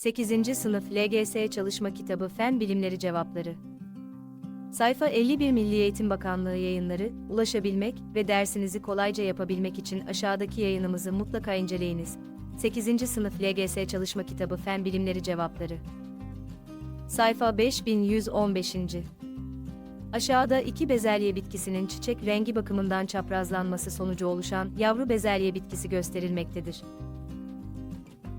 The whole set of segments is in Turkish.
8. Sınıf LGS Çalışma Kitabı Fen Bilimleri Cevapları Sayfa 51 Milli Eğitim Bakanlığı yayınları, ulaşabilmek ve dersinizi kolayca yapabilmek için aşağıdaki yayınımızı mutlaka inceleyiniz. 8. Sınıf LGS Çalışma Kitabı Fen Bilimleri Cevapları Sayfa 5115. Aşağıda iki bezelye bitkisinin çiçek rengi bakımından çaprazlanması sonucu oluşan yavru bezelye bitkisi gösterilmektedir.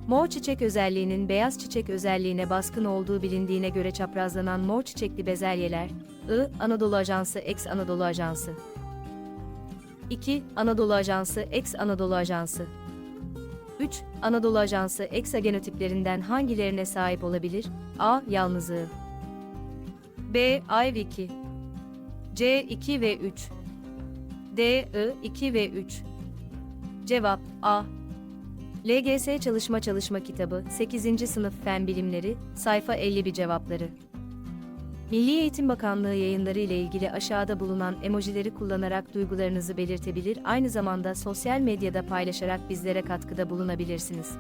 Mor çiçek özelliğinin beyaz çiçek özelliğine baskın olduğu bilindiğine göre çaprazlanan mor çiçekli bezelyeler, I. Anadolu Ajansı X Anadolu Ajansı 2. Anadolu Ajansı X Anadolu Ajansı 3. Anadolu Ajansı X genotiplerinden hangilerine sahip olabilir? A. Yalnızlığı B. IV2 C. 2 ve 3 D. I. 2 ve 3 Cevap A. LGS Çalışma Çalışma Kitabı 8. Sınıf Fen Bilimleri, sayfa 51 cevapları. Milli Eğitim Bakanlığı yayınları ile ilgili aşağıda bulunan emojileri kullanarak duygularınızı belirtebilir, aynı zamanda sosyal medyada paylaşarak bizlere katkıda bulunabilirsiniz.